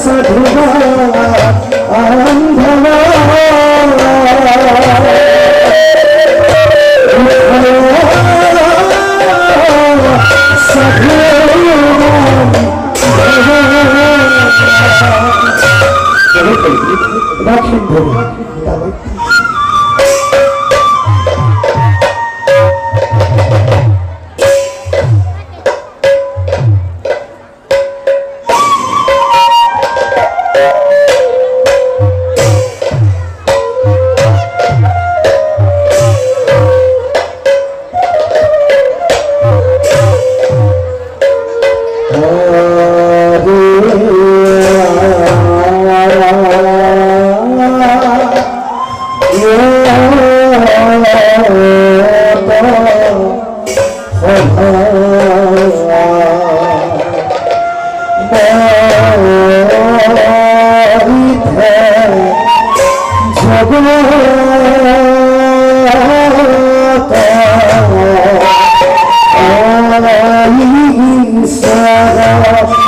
সাধুগান কৃষ্ণ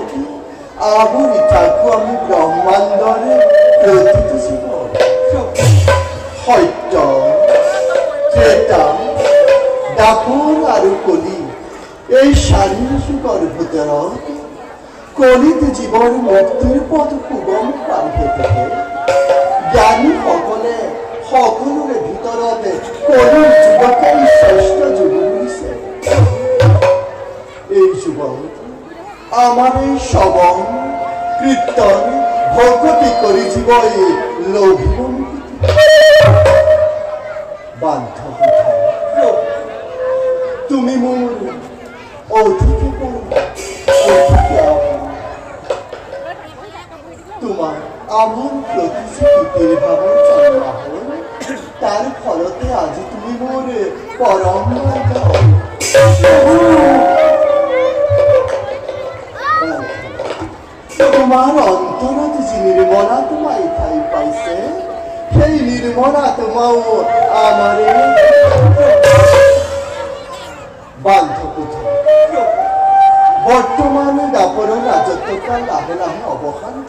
ଆମରି ତାକୁ আমি ব্রহ্মাণ্ডৰে প্ৰতিটো জীৱন সত্য ত্ৰেতা দাপৰ আৰু কলি এই চাৰি যুগৰ ভিতৰত কলিত জীৱৰ মুক্তিৰ পথ সুগম পাৰি থাকে জ্ঞানীসকলে সকলোৰে ভিতৰতে কলিৰ যুগকেই আমার শ্রবণ কীর্তন ভক্তি করে জীবই লোভিব বান্ধব তুমি মোর অধিকে। তোমার আমার। প্রতি যে ভাবন তার ফলতে আজি তুমি মোর পরম সেই নিৰ্মলা তোমাও আমাৰে বান্ধপুত বৰ্তমান দাপৰৰ ৰাজত্বকাল লাহে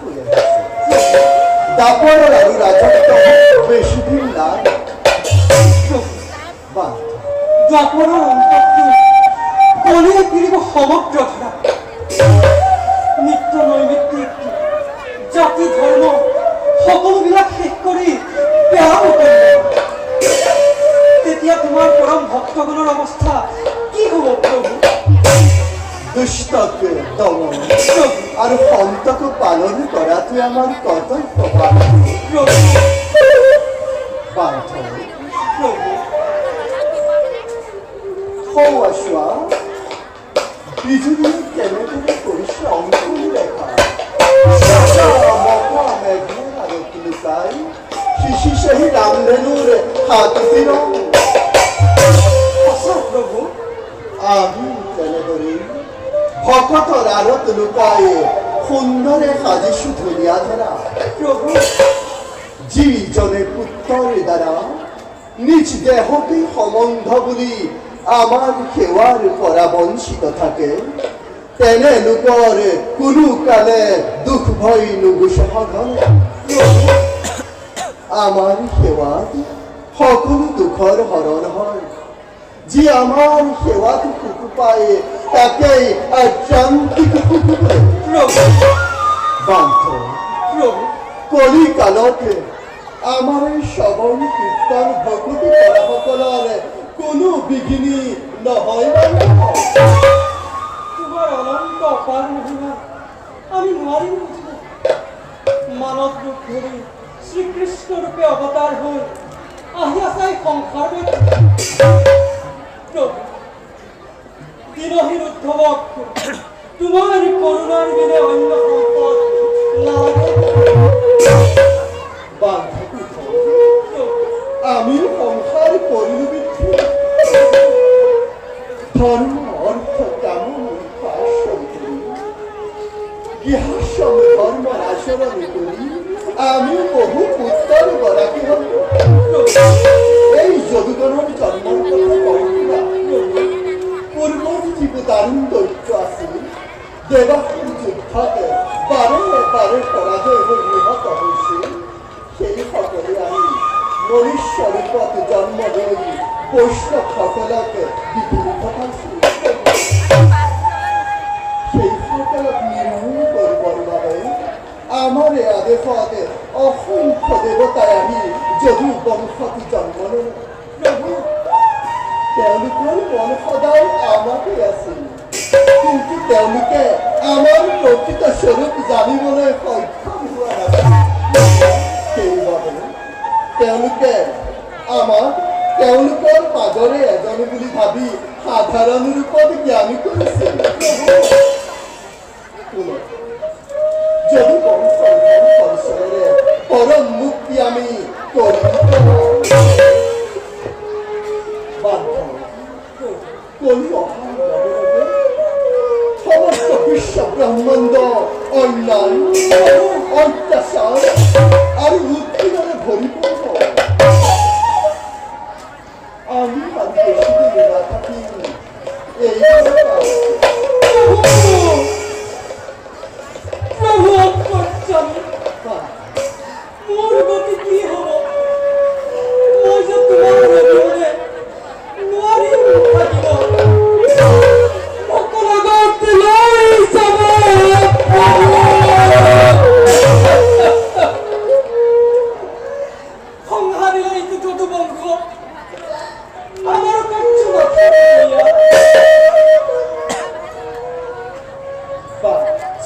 হৈ আহিছে দাপৰৰ আৰু ৰাজত্ব বেছি দিন নাই অন্ততটো কলিয়ে ফিৰিব সমগ্ৰ ধৰা নিত্য নৈমিত্তিক জাতি ধৰ্ম সকলোবিলাক শেষ কৰি তেতিয়া তোমাৰ পৰম ভক্তগণৰ অৱস্থা কি হ'ব প্ৰভু? দুষ্টকে দমন আৰু সন্তক পালন কৰাটোৱে আমাৰ কৰ্তব্য সৌৱা চোৱা। বিজুলীয়ে ৰং সঁচা প্ৰভু আমি তেনেদৰে ভকতৰ আৰত লুকাই সুন্দৰে সাজিছো ধুনীয়া ধৰা প্ৰভু যিজনে পুত্ৰৰ দ্বাৰা নিজ দেহকে সম্বন্ধ বুলি আমাৰ সেৱাৰ পৰা বঞ্চিত থাকে তেনে লোকৰ কোনো কালে দুখ ভয় নুগুচহঘনে আমাৰ সেৱাত সকলো দুখৰ হৰণ হয়। যি আমাৰ সেৱাত সুখ পায় তাকেই আক্ৰান্তিক সুখ পায় প্ৰভু বান্ধ প্ৰভু কলিকালতে আমাৰ এই শ্ৰৱণ কীৰ্তন ভকতি কৰাসকলৰ কোনো বিঘিনি নহয় দিনহীন উদ্ধৱক তোমাৰ কৰোণাৰ বিনে অন্য সম্পদ নালাগে বান্ধৱী প্ৰভু আমিও সংসাৰ কৰিলো বৃদ্ধি ধৰ্ম অৰ্থ কাম বৈষ্ণৱসকলক বিপৰীত পাইছিল সেইসকলক নিৰ্মূল কৰিবৰ বাবে আমাৰ এই আদেশত অসংখ্য দেৱতাই আহি যদু বংশত জন্ম প্ৰভু তেওঁলোকৰ মন সদায় আমাকে আছিল কিন্তু তেওঁলোকে আমাৰ প্ৰকৃত স্বৰূপ জানিবলৈ বাধ্য লগে লগে সমস্ত বিশ্ব ব্ৰহ্মাণ্ড অন্যায় অত্যাচাৰ আৰু উৎপীড়নে পৰিব আমি আৰু বেছিদিন নাথাকিম এই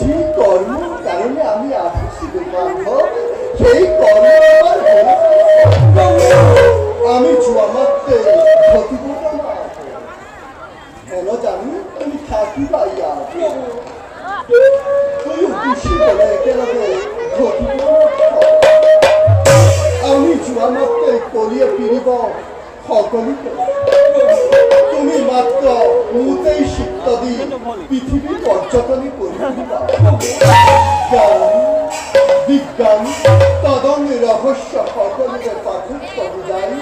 যে কর্মের কারণে আমি আসছি গোপাল সেই কর্মের আমার আমি ছুয়া মারতে ক্ষতিপূরণ কেন জানি আমি থাকি বাইয়া তুই খুশি করে কেন আমি ছুয়া মারতে করিয়ে ফিরিব সকলকে। তুমি মাত্র মুতে জ্ঞান বিজ্ঞান তদং ৰহস্য সকলোৰে পাৰ্থক্য বুজাই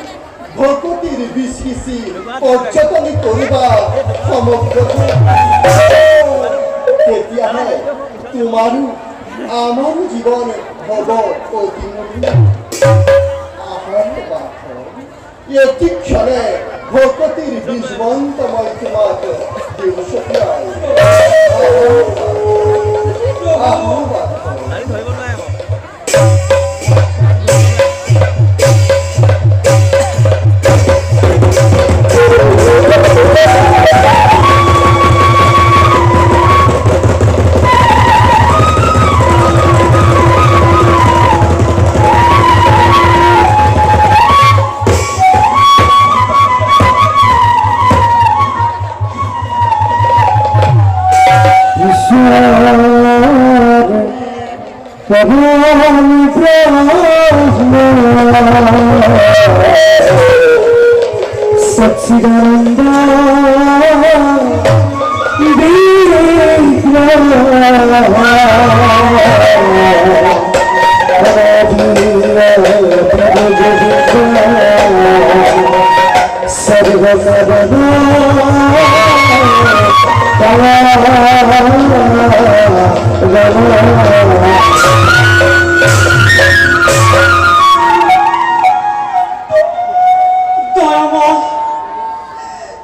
ভকতিৰ বিচ সিঁচি পৰ্যটনী কৰিবা সমগ্ৰ তেতিয়াহে তোমাৰো আমাৰো হ'ব বাথৰ এটি ক্ষণে Hokotiri Biswan Tamaitumata Deus Shokai Arruma Arruma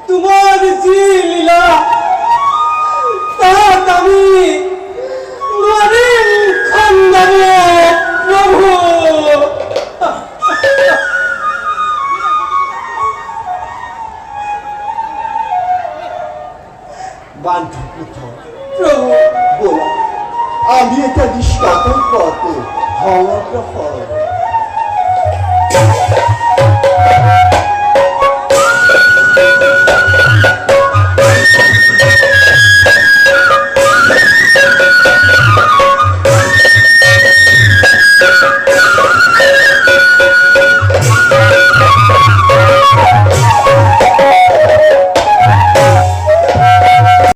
তোমার যে লীলা তাত আমি প্ৰভু বলা